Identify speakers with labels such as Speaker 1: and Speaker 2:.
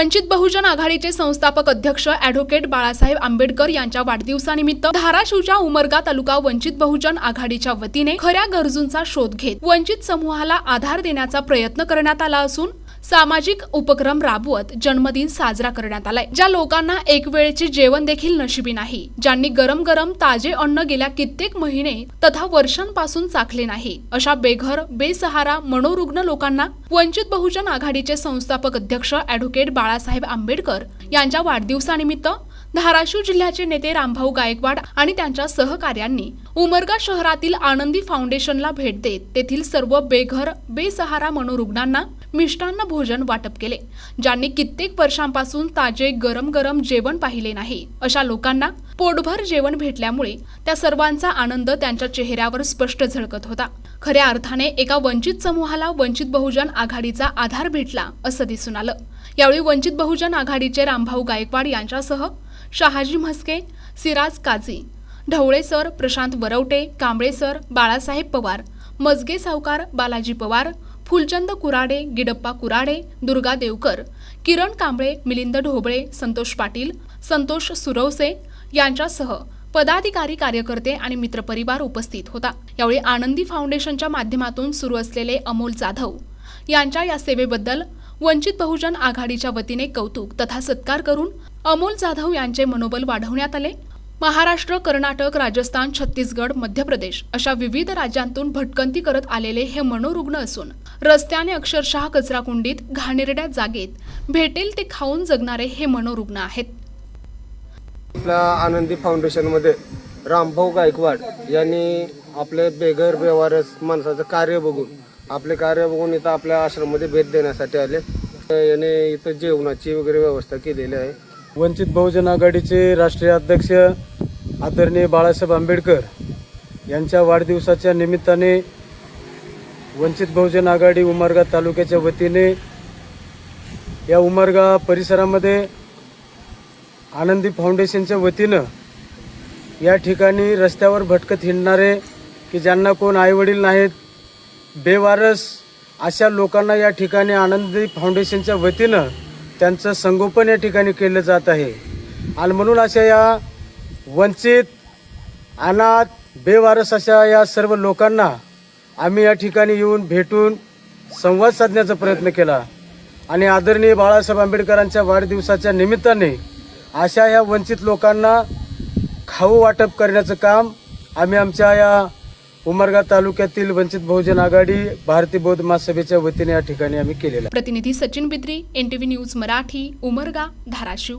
Speaker 1: वंचित बहुजन आघाडीचे संस्थापक अध्यक्ष अॅडव्होकेट बाळासाहेब आंबेडकर यांच्या वाढदिवसानिमित्त धाराशिवच्या उमरगा तालुका वंचित बहुजन आघाडीच्या वतीने खऱ्या गरजूंचा शोध घेत वंचित समूहाला आधार देण्याचा प्रयत्न करण्यात आला असून सामाजिक उपक्रम राबवत जन्मदिन साजरा करण्यात आलाय. ज्या लोकांना एक वेळेचे जेवण देखील नशिबी नाही ज्यांनी गरम गरम ताजे अन्न गेल्या कित्येक महिने तथा वर्षांपासून चाखले नाही अशा बेघर बेसहारा मनोरुग्ण लोकांना वंचित बहुजन आघाडीचे संस्थापक अध्यक्ष अॅडव्होकेट बाळासाहेब आंबेडकर यांच्या वाढदिवसानिमित्त धाराशिव जिल्ह्याचे नेते रामभाऊ गायकवाड आणि त्यांच्या सहकार्यांनी उमरगा शहरातील आनंदी फाउंडेशनला भेट देत तेथील सर्व बेघर बेसहारा मनोरुग्णांना मिष्टान्न भोजन वाटप केले ज्यांनी कित्येक वर्षांपासून ताजे गरम गरम जेवण पाहिले नाही. अशा लोकांना पोटभर जेवण भेटल्यामुळे त्या सर्वांचा आनंद त्यांच्या चेहऱ्यावर स्पष्ट झळकत होता. खऱ्या अर्थाने एका वंचित समूहाला वंचित बहुजन आघाडीचा आधार भेटला असं दिसून आलं. यावेळी वंचित बहुजन आघाडीचे रामभाऊ गायकवाड यांच्यासह शहाजी म्हस्के सिराज काझी ढवळे सर प्रशांत वरवटे कांबळे सर बाळासाहेब पवार मजगे सावकार बालाजी पवार फुलचंद कुराडे गिडप्पा कुराडे दुर्गा देवकर किरण कांबळे मिलिंद ढोबळे संतोष पाटील संतोष सुरवसे यांच्यासह पदाधिकारी कार्यकर्ते आणि मित्रपरिवार उपस्थित होता. यावेळी आनंदी फाउंडेशनच्या माध्यमातून सुरू असलेले अमोल जाधव यांच्या या सेवेबद्दल वंचित बहुजन आघाडीच्या वतीने कौतुक तथा सत्कार करून अमोल जाधव यांचे मनोबल वाढवण्यात आले. महाराष्ट्र कर्नाटक राजस्थान छत्तीसगड मध्य प्रदेश अशा विविध राज्यांतून भटकंती करत आलेले हे मनोरुग्ण असून रस्त्याने अक्षरशः कचराकुंडीत घाणेरड्या जागेत भेटेल ते खाऊन जगणारे हे मनोरुग्ण आहेत.
Speaker 2: आपल्या आनंदी फाउंडेशनमध्ये रामभाऊ गायकवाड यांनी आपले बेघर व्यवहारस माणसाचं कार्य बघून आपले कार्य बघून इथं आपल्या आश्रममध्ये भेट देण्यासाठी आले. याने इथं जेवणाची वगैरे व्यवस्था केलेली आहे.
Speaker 3: वंचित बहुजन आघाडीचे राष्ट्रीय अध्यक्ष आदरणीय बाळासाहेब आंबेडकर यांच्या वाढदिवसाच्या निमित्ताने वंचित बहुजन आघाडी उमरगा तालुक्याच्या वतीने या उमरगा परिसरामध्ये आनंदी फाउंडेशनच्या वतीनं या ठिकाणी रस्त्यावर भटकत हिंडणारे की ज्यांना कोण आईवडील नाहीत बेवारस अशा लोकांना या ठिकाणी आनंदी फाउंडेशनच्या वतीनं त्यांचं संगोपन या ठिकाणी केलं जात आहे. आणि म्हणून अशा या वंचित अनाथ बेवारस अशा या सर्व लोकांना आम्ही या ठिकाणी येऊन भेटून संवाद साधण्याचा प्रयत्न केला. आणि आदरणीय बाळासाहेब आंबेडकरांच्या वाढदिवसाच्या निमित्ताने अशा या वंचित लोकांना खाऊ वाटप करण्याचं काम आम्ही आमच्या या उमरगा तालुक्यातील वंचित बहुजन आघाडी भारतीय बौद्ध महासभेच्या वतीने या ठिकाणी आम्ही केलेलं
Speaker 1: प्रतिनिधी सचिन बिद्री एनटीव्ही न्यूज मराठी उमरगा धाराशिव.